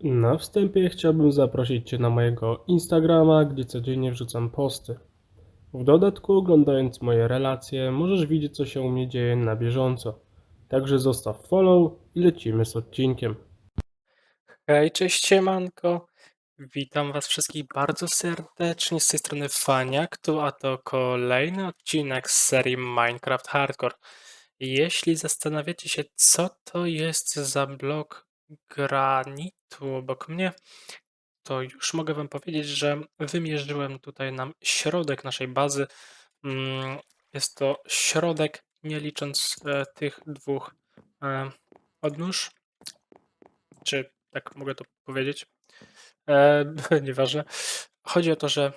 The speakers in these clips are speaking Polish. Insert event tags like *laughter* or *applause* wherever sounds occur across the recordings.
Na wstępie chciałbym zaprosić Cię na mojego Instagrama, gdzie codziennie wrzucam posty. W dodatku, oglądając moje relacje, możesz widzieć, co się u mnie dzieje na bieżąco. Także zostaw follow i lecimy z odcinkiem. Hej, cześć siemanko. Witam was wszystkich bardzo serdecznie z tej strony Faniak, tu a to kolejny odcinek z serii Minecraft Hardcore. Jeśli zastanawiacie się, co to jest za blok granitu obok mnie, to już mogę wam powiedzieć, że wymierzyłem tutaj nam środek naszej bazy. Mm, Jest to środek, nie licząc e, tych dwóch e, odnóż, czy tak mogę to powiedzieć. E, *laughs* nieważne. Chodzi o to, że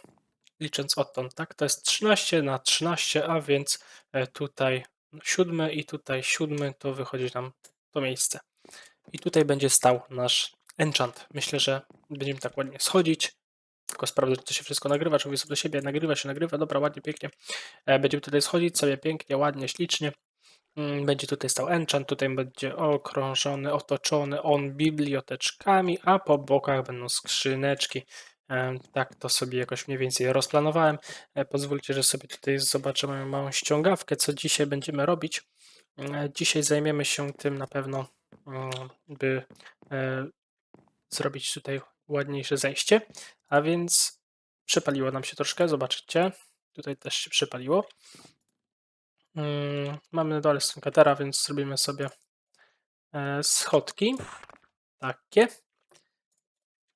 licząc odtąd, tak, to jest 13 na 13, a więc tutaj siódmy i tutaj siódmy, to wychodzi nam to miejsce. I tutaj będzie stał nasz enchant. Myślę, że będziemy tak ładnie schodzić. Tylko sprawdzę, czy to się wszystko nagrywa, czy mówię sobie do siebie, nagrywa się, nagrywa, dobra, ładnie, pięknie. E, Będziemy tutaj schodzić sobie pięknie, ładnie, ślicznie. Mm, Będzie tutaj stał enchant, tutaj będzie okrążony, otoczony on biblioteczkami, a po bokach będą skrzyneczki. Em, Tak to sobie jakoś mniej więcej rozplanowałem. E, Pozwólcie, że sobie tutaj zobaczę moją małą ściągawkę, co dzisiaj będziemy robić. E, Dzisiaj zajmiemy się tym na pewno, mm, by e, zrobić tutaj ładniejsze zejście. A więc przypaliło nam się troszkę, zobaczycie. Tutaj też się przypaliło. Mm, Mamy na dole skatera, więc zrobimy sobie e, schodki. Takie.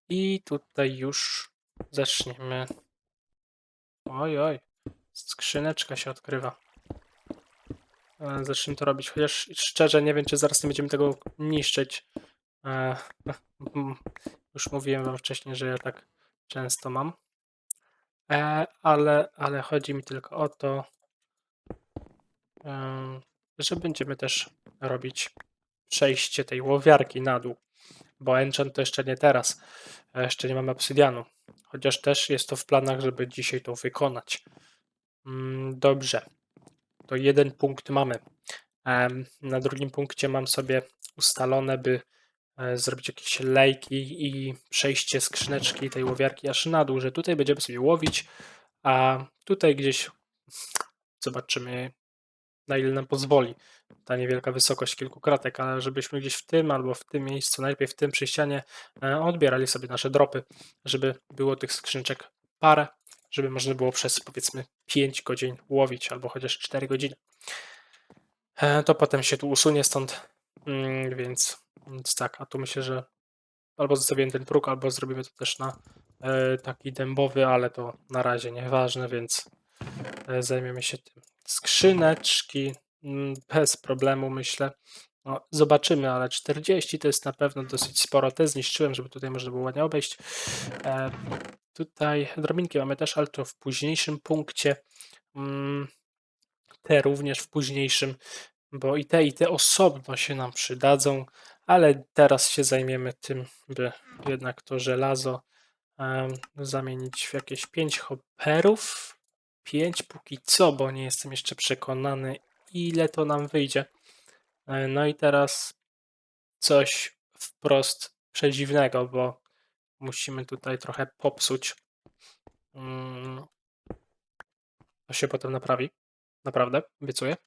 I tutaj już zaczniemy. Oj, oj. Skrzyneczka się odkrywa. E, Zacznijmy to robić. Chociaż szczerze nie wiem, czy zaraz nie będziemy tego niszczyć. *laughs* E, mm, Już mówiłem wam wcześniej, że ja tak często mam. E, Ale, ale chodzi mi tylko o to, em, że będziemy też robić przejście tej łowiarki na dół. Bo enchant to jeszcze nie teraz. E, Jeszcze nie mamy obsydianu. Chociaż też jest to w planach, żeby dzisiaj to wykonać. Mm, Dobrze. To jeden punkt mamy. Em, Na drugim punkcie mam sobie ustalone, by e, zrobić jakieś lejki i przejście skrzyneczki tej łowiarki aż na dół, że tutaj będziemy sobie łowić, a tutaj gdzieś zobaczymy, na ile nam pozwoli ta niewielka wysokość kilku kratek, ale żebyśmy gdzieś w tym albo w tym miejscu, najlepiej w tym przy ścianie, e, odbierali sobie nasze dropy, żeby było tych skrzyneczek parę, żeby można było przez powiedzmy 5 godzin łowić, albo chociaż 4 godziny. E, To potem się tu usunie stąd, mm, więc, więc tak, a tu myślę, że albo zostawiłem ten próg, albo zrobimy to też na e, taki dębowy, ale to na razie nieważne, więc e, zajmiemy się tym. Skrzyneczki, mm, bez problemu myślę. No, zobaczymy, ale 40 to jest na pewno dosyć sporo. Te zniszczyłem, żeby tutaj można było ładnie obejść. E, tutaj drobinki mamy też, ale to w późniejszym punkcie. Mm, te również w późniejszym, bo i te, i te osobno się nam przydadzą, ale teraz się zajmiemy tym, by jednak to żelazo zamienić w jakieś 5 hopperów. 5 póki co, bo nie jestem jeszcze przekonany, ile to nam wyjdzie. E, No i teraz coś wprost przedziwnego, bo musimy tutaj trochę popsuć. Mm, To się potem naprawi. Naprawdę, obiecuję.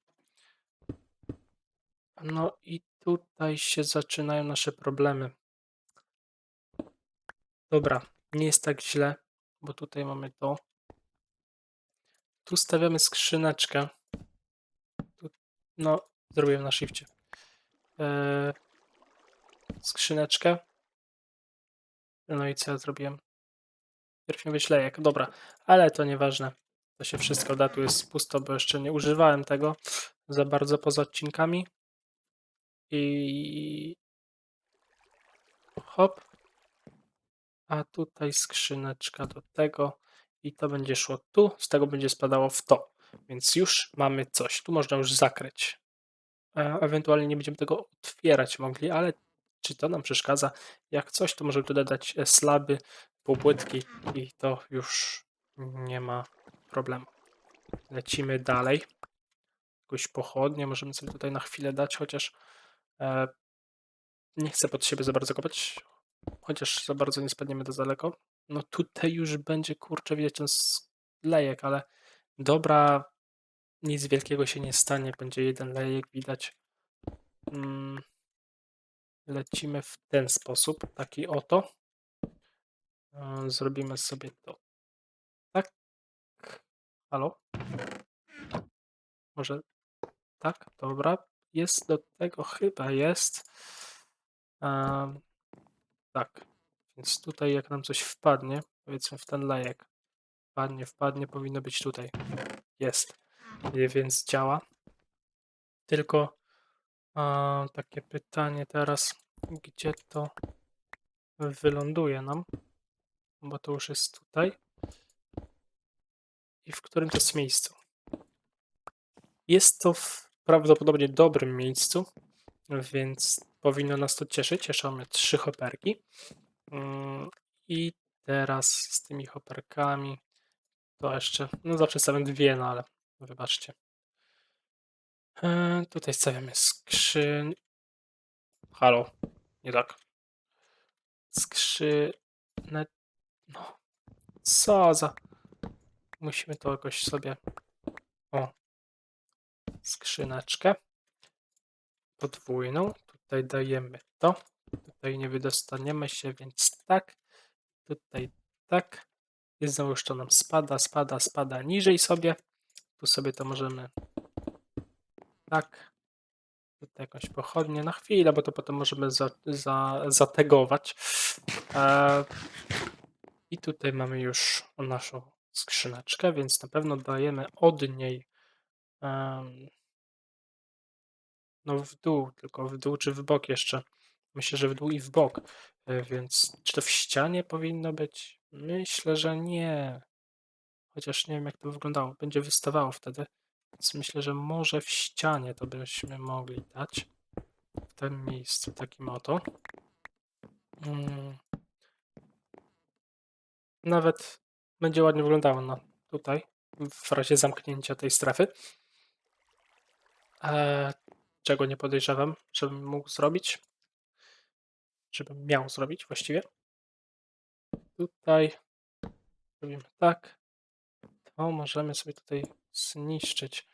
No i tutaj się zaczynają nasze problemy. Dobra, nie jest tak źle, bo tutaj mamy to. Tu stawiamy skrzyneczkę. Tu, no, zrobiłem na shifcie. Eee, skrzyneczkę. No i co ja zrobiłem? Pierw mi wyślejek, dobra, ale to nieważne. To się wszystko da, tu jest pusto, bo jeszcze nie używałem tego za bardzo poza odcinkami. I hop. A tutaj skrzyneczka do tego i to będzie szło tu, z tego będzie spadało w to. Więc już mamy coś. Tu można już zakryć. E, Ewentualnie nie będziemy tego otwierać mogli, ale czy to nam przeszkadza? Jak coś, to możemy tu dodać e, slaby, półpłytki i to już nie ma problemu. Lecimy dalej. Jakąś pochodnię możemy sobie tutaj na chwilę dać, chociaż nie chcę pod siebie za bardzo kopać. chociaż za bardzo nie spadniemy do daleko. No tutaj już będzie, kurczę, widać ten lejek, ale dobra, nic wielkiego się nie stanie, będzie jeden lejek widać. Mm, Lecimy w ten sposób, taki oto. E, Zrobimy sobie to tak. Halo? Może tak? Dobra. Jest do tego, chyba jest. Em, tak. Więc tutaj jak nam coś wpadnie, powiedzmy w ten lejek, wpadnie, wpadnie, powinno być tutaj. Jest. I Więc działa. Tylko takie pytanie teraz, gdzie to wyląduje nam? Bo to już jest tutaj. I w którym to jest miejscu? Jest to w prawdopodobnie dobrym miejscu, więc powinno nas to cieszyć. Jeszcze mamy trzy hoperki. Mm, I teraz z tymi hoperkami to jeszcze, no zawsze stawiam dwie, no ale wybaczcie. E, tutaj stawiamy skrzyń. Halo, nie tak. Skrzynę. No, co za. Musimy to jakoś sobie. O. Skrzyneczkę. Podwójną. Tutaj dajemy to. Tutaj nie wydostaniemy się, więc tak. Tutaj tak. I znowuż to nam spada, spada, spada niżej sobie. Tu sobie to możemy tak. Tutaj jakąś pochodnię na chwilę, bo to potem możemy za, za, zategować. E, I tutaj mamy już naszą skrzyneczkę, więc na pewno dajemy od niej no w dół, tylko w dół czy w bok jeszcze. Myślę, że w dół i w bok. E, Więc czy to w ścianie powinno być? Myślę, że nie. Chociaż nie wiem, jak to wyglądało. Będzie wystawało wtedy. Więc myślę, że może w ścianie to byśmy mogli dać. W tym miejscu, takim oto. Mm. Nawet będzie ładnie wyglądało na tutaj, w razie zamknięcia tej strefy. E, czego nie podejrzewam, żebym mógł zrobić. Żebym miał zrobić właściwie. Tutaj robimy tak. To możemy sobie tutaj zniszczyć,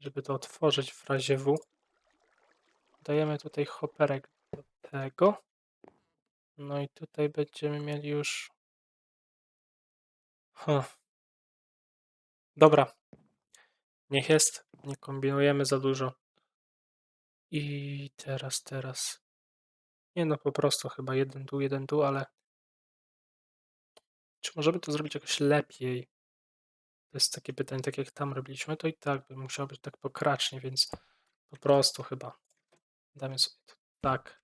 żeby to otworzyć w razie W. Dajemy tutaj hoperek do tego. No i tutaj będziemy mieli już. Huh. Dobra. Niech jest. Nie kombinujemy za dużo. I teraz, teraz. Nie no, po prostu chyba jeden tu, jeden tu, ale. Czy możemy to zrobić jakoś lepiej? To jest takie pytanie, tak jak tam robiliśmy, to i tak by musiało być tak pokracznie, więc po prostu chyba damy sobie to tak.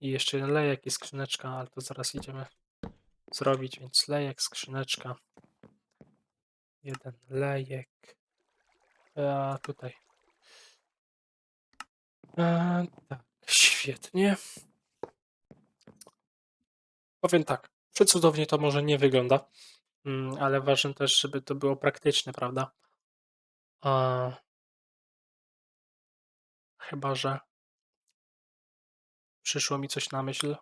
I jeszcze jeden lejek i skrzyneczka, ale to zaraz idziemy zrobić, więc lejek, skrzyneczka. Jeden lejek. A tutaj. E, tak, świetnie. Powiem tak, przecudownie to może nie wygląda, mm, ale ważne też, żeby to było praktyczne, prawda? A... Chyba, że przyszło mi coś na myśl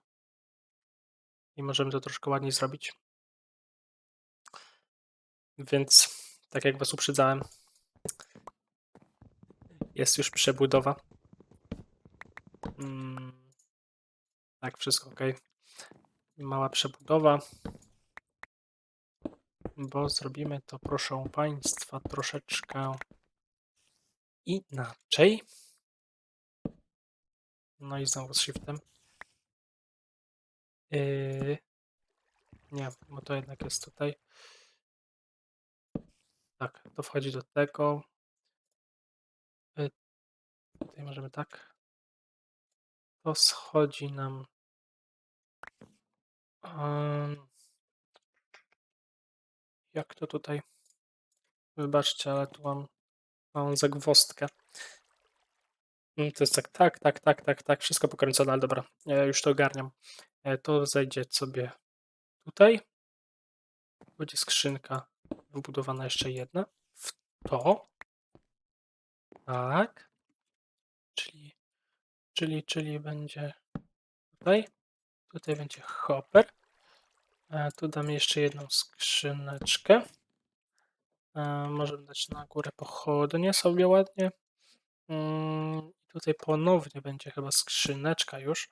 i możemy to troszkę ładniej zrobić. Więc, tak jak Was uprzedzałem, jest już przebudowa. Mm, tak, wszystko ok. Mała przebudowa, bo zrobimy to, proszę Państwa, troszeczkę inaczej. No i znowu z shiftem. Yy, nie, bo to jednak jest tutaj. Tak, to wchodzi do tego. Yy, tutaj możemy tak. To schodzi nam. Jak to tutaj? Wybaczcie, ale tu mam małą zagwozdkę. Mm, To jest tak, tak, tak, tak, tak, tak, wszystko pokręcone, ale dobra, już to ogarniam. E, To zejdzie sobie tutaj. Będzie skrzynka wybudowana jeszcze jedna. W to. Tak. Czyli, czyli, będzie tutaj. Tutaj będzie hopper. E, tu dam jeszcze jedną skrzyneczkę. E, możemy dać na górę pochodnie sobie ładnie. Mm, tutaj ponownie będzie chyba skrzyneczka już.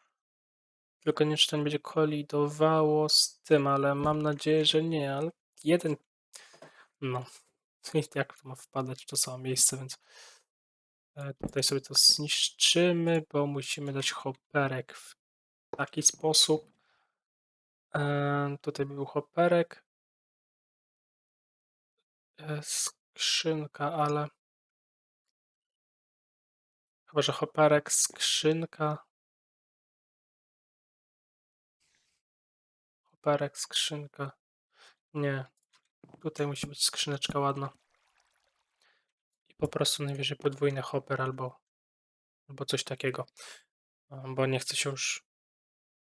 Tylko nie czy to nie będzie kolidowało z tym, ale mam nadzieję, że nie. Ale jeden. No. *laughs* Jak to ma wpadać w to samo miejsce, więc e, tutaj sobie to zniszczymy, bo musimy dać hopperek w taki sposób. E, tutaj by był hopperek. E, skrzynka, ale. Chyba, że hopperek, skrzynka. Hopperek, skrzynka. Nie. Tutaj musi być skrzyneczka ładna. Po prostu najwyżej podwójny hopper albo, albo coś takiego. E, Bo nie chcę się już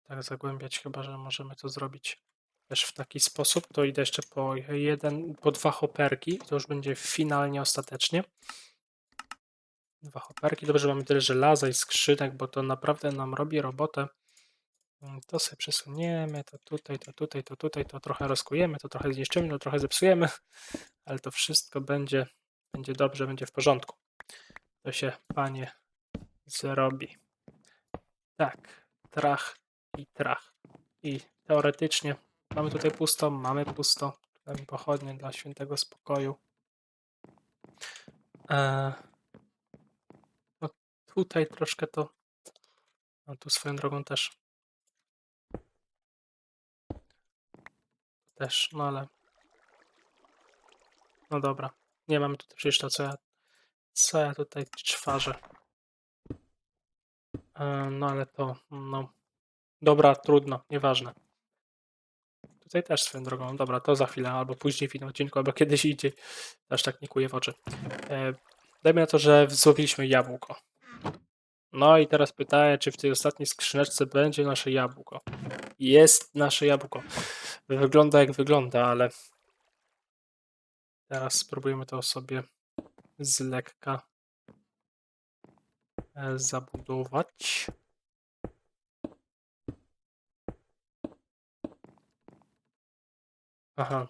tak zagłębiać, chyba że możemy to zrobić też w taki sposób. To idę jeszcze po jeden, po dwa hopperki. To już będzie finalnie, ostatecznie. Dwa hopperki. Dobrze, mamy tyle żelaza i skrzynek, bo to naprawdę nam robi robotę. Mm, To sobie przesuniemy, to tutaj, to tutaj, to tutaj, to trochę rozkujemy, to trochę zniszczymy, to trochę zepsujemy, *laughs* ale to wszystko będzie, będzie dobrze, będzie w porządku. To się, panie, zrobi. Tak, trach i trach. I teoretycznie mamy tutaj pusto, mamy pusto. Damy pochodnie dla świętego spokoju. Eee, no tutaj troszkę to. No tu swoją drogą też. Też, no ale. No dobra. Nie mamy tutaj przecież to, co ja. Co ja tutaj czwarzę. E, No ale to, no. Dobra, trudno, nieważne. Tutaj też swoją drogą. Dobra, to za chwilę, albo później w innym odcinku, albo kiedyś indziej. Aż tak nie kuje w oczy. E, dajmy na to, że złowiliśmy jabłko. No i teraz pytanie, czy w tej ostatniej skrzyneczce będzie nasze jabłko. Jest nasze jabłko. Wygląda jak wygląda, ale teraz spróbujemy to sobie z lekka e, zabudować. Aha,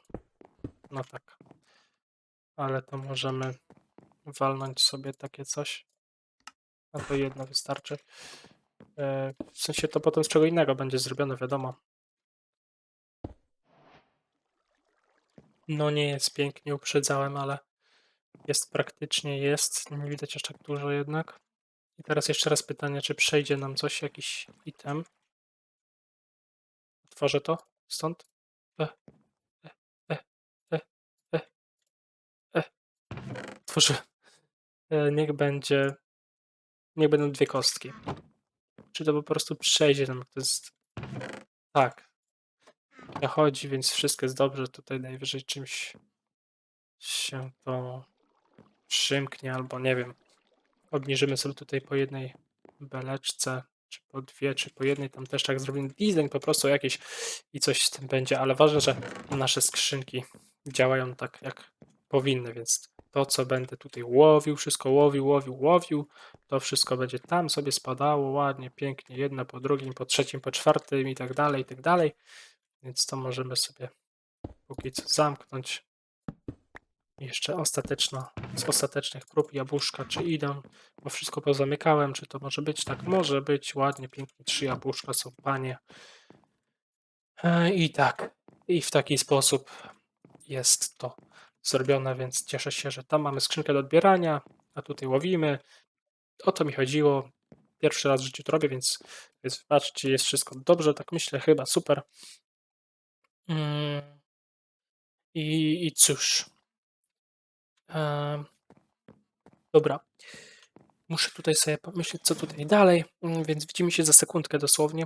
no tak. Ale to możemy walnąć sobie takie coś. A to jedno wystarczy. E, W sensie to potem z czego innego będzie zrobione, wiadomo. No nie jest pięknie, uprzedzałem, ale jest praktycznie, jest. Nie widać aż tak dużo jednak. I teraz jeszcze raz pytanie, czy przejdzie nam coś, jakiś item. Otworzę to stąd. E, e, e, e, e, e. E, Niech będzie. Niech będą dwie kostki. Czy to po prostu przejdzie nam? To jest. Tak. Dochodzi, więc wszystko jest dobrze. Tutaj najwyżej czymś się to przymknie, albo nie wiem. Obniżymy sobie tutaj po jednej beleczce, czy po dwie, czy po jednej. Tam też tak zrobimy design po prostu jakiś i coś z tym będzie, ale ważne, że nasze skrzynki działają tak, jak powinny, więc to, co będę tutaj łowił, wszystko łowił, łowił, łowił, to wszystko będzie tam sobie spadało ładnie, pięknie, jedno po drugim, po trzecim, po czwartym i tak dalej, i tak dalej. Więc to możemy sobie póki co zamknąć. Jeszcze ostateczna, z ostatecznych prób jabłuszka, czy idą, bo wszystko pozamykałem, czy to może być? Tak, może być, ładnie, pięknie, trzy jabłuszka są, panie. E, I tak, i w taki sposób jest to zrobione, więc cieszę się, że tam mamy skrzynkę do odbierania, a tutaj łowimy. O to mi chodziło. Pierwszy raz w życiu to robię, więc, więc wybaczcie, jest wszystko dobrze, tak myślę, chyba super. Mm. I, i cóż. Em, dobra. Muszę tutaj sobie pomyśleć, co tutaj dalej, mm, więc widzimy się za sekundkę dosłownie.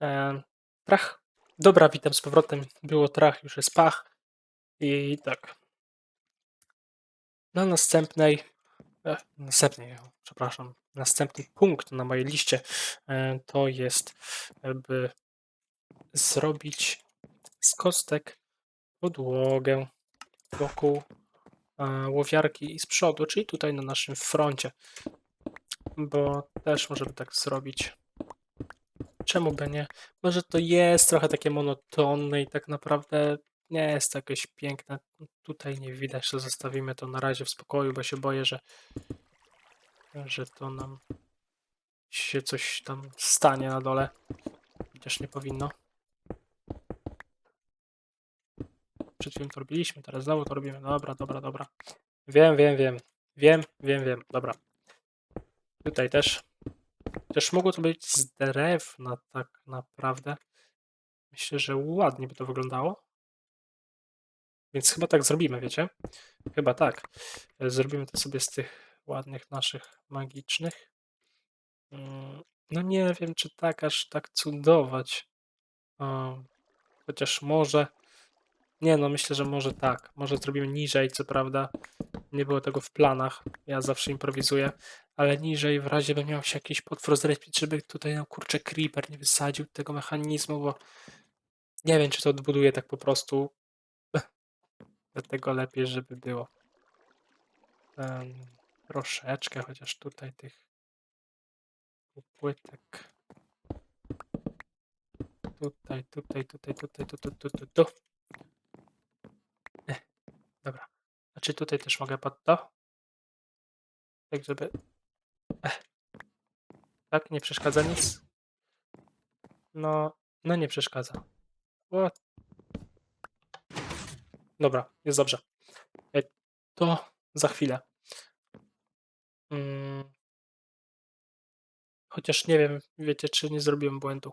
Em, Trach. Dobra, witam z powrotem. Było trach, już jest pach. I tak. Na następnej. E, następnej, przepraszam. Następny punkt na mojej liście e, to jest, by zrobić z kostek podłogę wokół e, łowiarki i z przodu, czyli tutaj na naszym froncie. Bo też możemy tak zrobić. czemu by nie? Może to jest trochę takie monotonne i tak naprawdę nie jest to jakieś piękne. Tutaj nie widać, to zostawimy to na razie w spokoju, bo się boję, że, że to nam się coś tam stanie na dole. Chociaż nie powinno. Przed chwilą to robiliśmy, teraz znowu to robimy. Dobra, dobra, dobra. Wiem, wiem, wiem. Wiem, wiem, wiem. Dobra. Tutaj też. Też mogło to być z drewna tak naprawdę. Myślę, że ładnie by to wyglądało. Więc chyba tak zrobimy, wiecie? Chyba tak. E, Zrobimy to sobie z tych ładnych naszych magicznych. Mm, No nie wiem, czy tak aż tak cudować. Chociaż może. Nie no, myślę, że może tak. Może zrobimy niżej, co prawda. Nie było tego w planach. Ja zawsze improwizuję. Ale niżej, w razie by miał się jakiś potwór zrespić, żeby tutaj nam kurczę creeper nie wysadził tego mechanizmu, bo nie wiem, czy to odbuduję tak po prostu. *laughs* Dlatego lepiej, żeby było. Em, troszeczkę, chociaż tutaj tych płytek. Tutaj, tutaj, tutaj, tutaj, tu, tu, tu, tu, tu. Eh, Dobra. Znaczy tutaj też mogę pod to? Tak, żeby... Ech. Tak, nie przeszkadza nic? No, no nie przeszkadza. What? Dobra, jest dobrze. E, To za chwilę. Mm. Chociaż nie wiem, wiecie, czy nie zrobiłem błędu.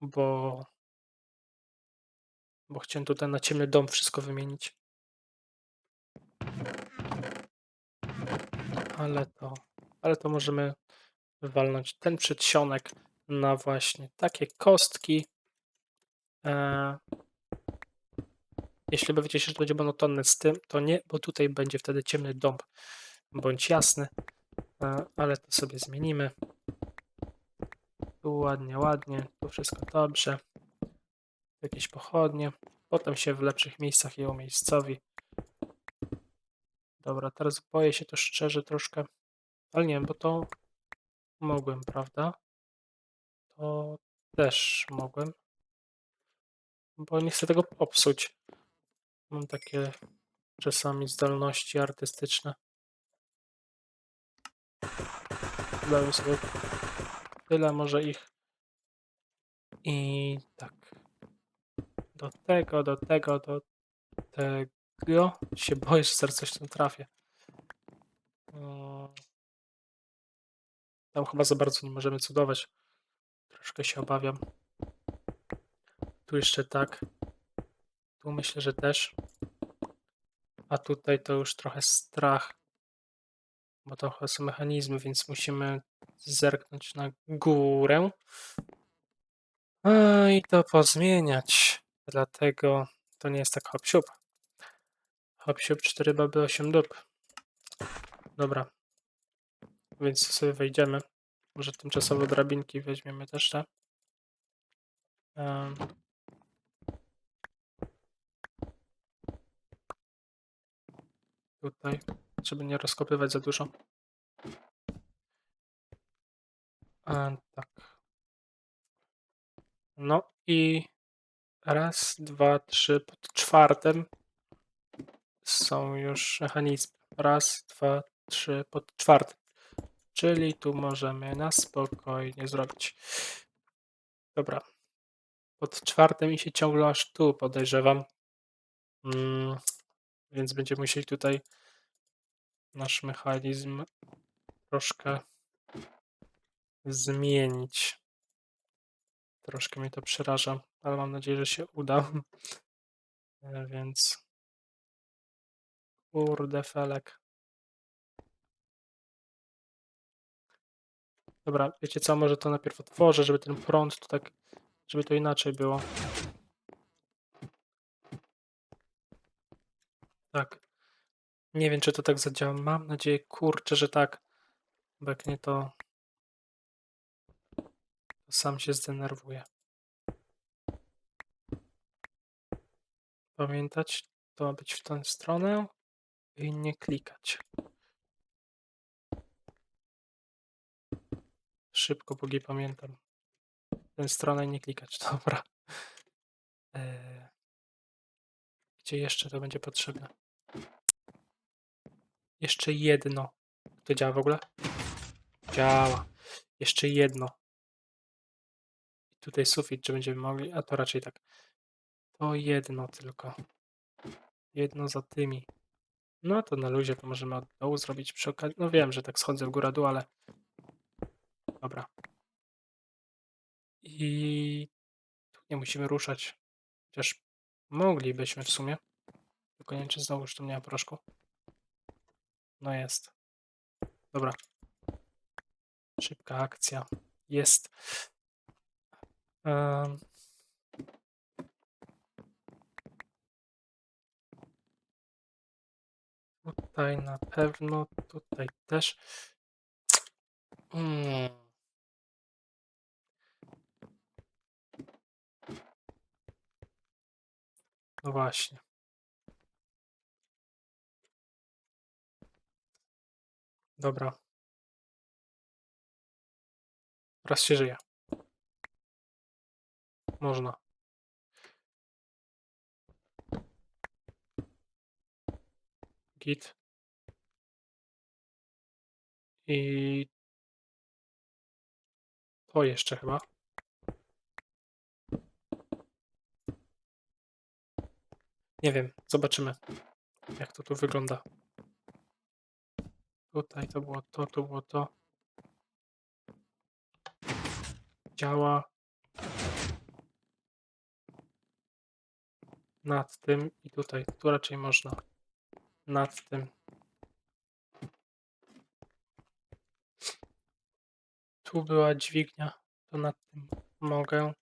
Bo... Bo chciałem tutaj na ciemny dom wszystko wymienić. Ale to... Ale to możemy walnąć ten przedsionek na właśnie takie kostki. E, jeśli obawiacie się, że to będzie monotonne z tym, to nie, bo tutaj będzie wtedy ciemny dom bądź jasny, e, ale to sobie zmienimy. Tu ładnie, ładnie, tu wszystko dobrze. Jakieś pochodnie. Potem się w lepszych miejscach je umiejscowi. Dobra, teraz boję się to szczerze troszkę, ale nie bo to mogłem, prawda? To też mogłem, bo nie chcę tego popsuć. Mam takie czasami zdolności artystyczne. Dałem sobie tyle może ich. I tak. Do tego, do tego, do tego. Się boję, że zaraz coś tam trafię. Mm. Tam chyba za bardzo nie możemy cudować. Troszkę się obawiam. Tu jeszcze tak. Tu myślę, że też. A tutaj to już trochę strach. Bo to są mechanizmy, więc musimy zerknąć na górę. A, I to pozmieniać. Dlatego to nie jest tak hop siup. Hop siup 4 baby 8 dup. Dobra. Więc sobie wejdziemy. Może tymczasowo drabinki weźmiemy też te. Em. Tutaj, żeby nie rozkopywać za dużo. A, tak. No i raz, dwa, trzy. Pod czwartym są już mechanizmy. Raz, dwa, trzy. Pod czwartym. Czyli tu możemy na spokojnie zrobić. Dobra. Pod czwartym i się ciągle aż tu podejrzewam. Mm, więc będziemy musieli tutaj nasz mechanizm troszkę zmienić. Troszkę mnie to przeraża, ale mam nadzieję, że się uda. *laughs* E, Więc kurde felek. Dobra, wiecie co, może to najpierw otworzę, żeby ten prąd to tak, żeby to inaczej było. Tak. Nie wiem, czy to tak zadziała. Mam nadzieję, kurczę, że tak. Bo jak nie, to, to sam się zdenerwuję. Pamiętać, to ma być w tę stronę i nie klikać. Szybko, póki pamiętam. tę stronę i nie klikać. *laughs* Dobra. E, Gdzie jeszcze to będzie potrzebne? Jeszcze jedno. To działa w ogóle? Działa. Jeszcze jedno. Tutaj sufit, czy będziemy mogli, a to raczej tak. To jedno tylko. Jedno za tymi. No to na luzie to możemy od dołu zrobić przy okazji. No wiem, że tak schodzę w górę dół, ale dobra. I tu nie musimy ruszać. Chociaż moglibyśmy w sumie. Tylko nie wiem, czy znowu już tu nie proszku. No jest. Dobra. Szybka akcja. Jest. Em. Tutaj na pewno, tutaj też. Mm. No właśnie. Dobra. Raz się żyje. Można. Git. I to jeszcze chyba. Nie wiem, zobaczymy, jak to tu wygląda. Tutaj to było to, tu było to. Działa. Nad tym i tutaj. Tu raczej można. Nad tym. Tu była dźwignia, to nad tym mogę.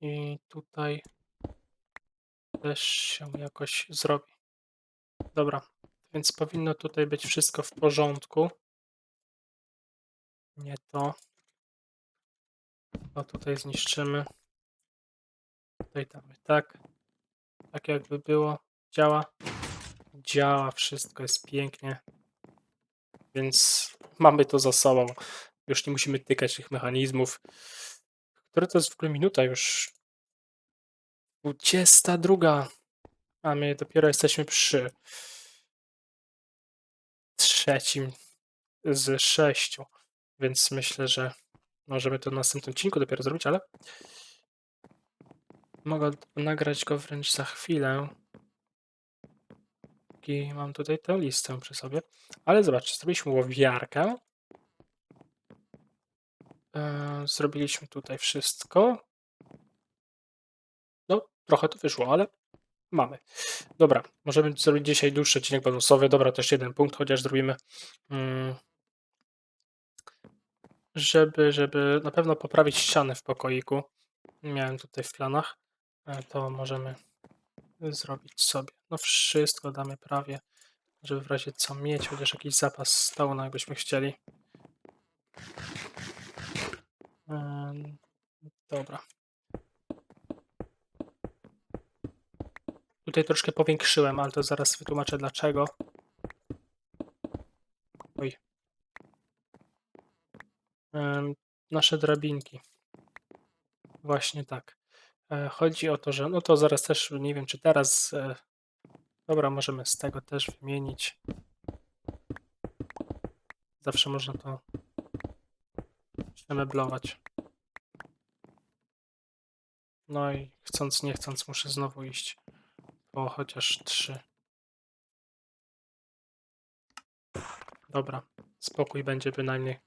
I tutaj też się jakoś zrobi. Dobra, więc powinno tutaj być wszystko w porządku. Nie to. To tutaj zniszczymy. Tutaj damy tak. Tak jakby było. Działa. Działa, wszystko jest pięknie. Więc mamy to za sobą. Już nie musimy tykać tych mechanizmów. Które to jest w ogóle minuta już? 22. A my dopiero jesteśmy przy trzecim z sześciu. Więc myślę, że możemy to w następnym odcinku dopiero zrobić, ale mogę nagrać go wręcz za chwilę. I mam tutaj tę listę przy sobie. Ale zobaczcie, zrobiliśmy łowiarkę. Yy, Zrobiliśmy tutaj wszystko. No, trochę to wyszło, ale mamy. Dobra, możemy zrobić dzisiaj dłuższy odcinek bonusowy. Dobra, też jeden punkt, chociaż zrobimy. mm, żeby, żeby na pewno poprawić ścianę w pokoiku. Miałem tutaj w planach. e, To możemy zrobić sobie. No wszystko damy prawie, żeby w razie co mieć, chociaż jakiś zapas stału, no jakbyśmy chcieli. Dobra. Tutaj troszkę powiększyłem, ale to zaraz wytłumaczę dlaczego. Oj. Nasze drabinki. Właśnie tak. E, Chodzi o to, że no to zaraz też nie wiem, czy teraz. e, Dobra, możemy z tego też wymienić. Zawsze można to przemeblować. No i chcąc, nie chcąc, muszę znowu iść po chociaż trzy. Dobra, spokój będzie bynajmniej.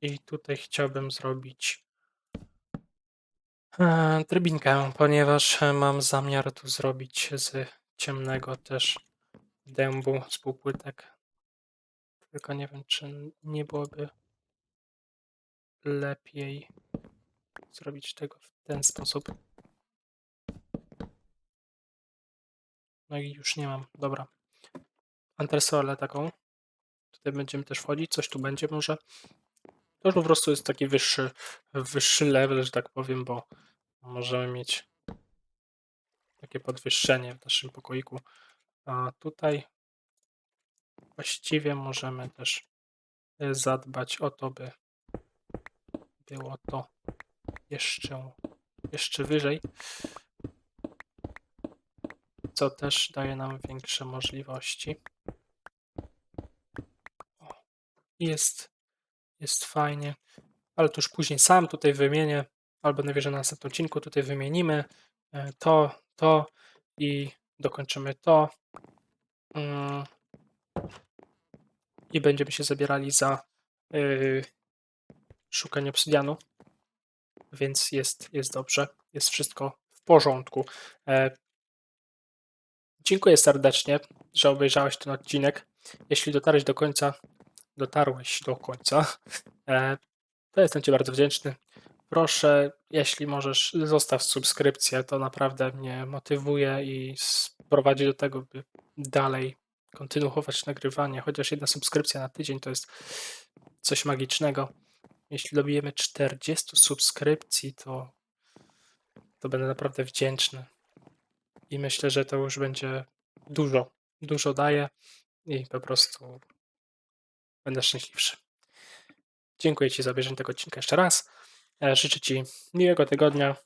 I tutaj chciałbym zrobić e, drabinkę, ponieważ mam zamiar tu zrobić z ciemnego też dębu z półpłytek. Tylko nie wiem, czy nie byłoby lepiej zrobić tego w ten sposób. No i już nie mam. Dobra. Antresolę taką. Tutaj będziemy też wchodzić. Coś tu będzie może. To już po prostu jest taki wyższy, wyższy level, że tak powiem, bo możemy mieć takie podwyższenie w naszym pokoiku. A tutaj właściwie możemy też e, zadbać o to, by było to jeszcze, jeszcze wyżej, co też daje nam większe możliwości. Jest, jest fajnie, ale to już później sam tutaj wymienię, albo najwyżej na następnym odcinku tutaj wymienimy e, to, to i dokończymy to. Mm. I będziemy się zabierali za szukanie obsydianu. Więc jest, jest dobrze, jest wszystko w porządku. E, dziękuję serdecznie, że obejrzałeś ten odcinek. Jeśli dotarłeś do końca, dotarłeś do końca, e, to jestem Ci bardzo wdzięczny. Proszę, jeśli możesz, zostaw subskrypcję. To naprawdę mnie motywuje i prowadzi do tego, by dalej kontynuować nagrywanie. Chociaż jedna subskrypcja na tydzień to jest coś magicznego. Jeśli dobijemy 40 subskrypcji, to, to będę naprawdę wdzięczny. I myślę, że to już będzie dużo. Dużo daje i po prostu będę szczęśliwszy. Dziękuję Ci za obejrzenie tego odcinka jeszcze raz. E, Życzę Ci miłego tygodnia.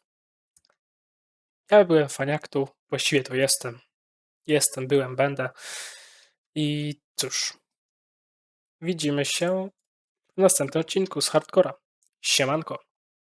Ja byłem faniaktu, właściwie to jestem. Jestem, byłem, będę. I cóż, widzimy się w następnym odcinku z Hardcora. Siemanko.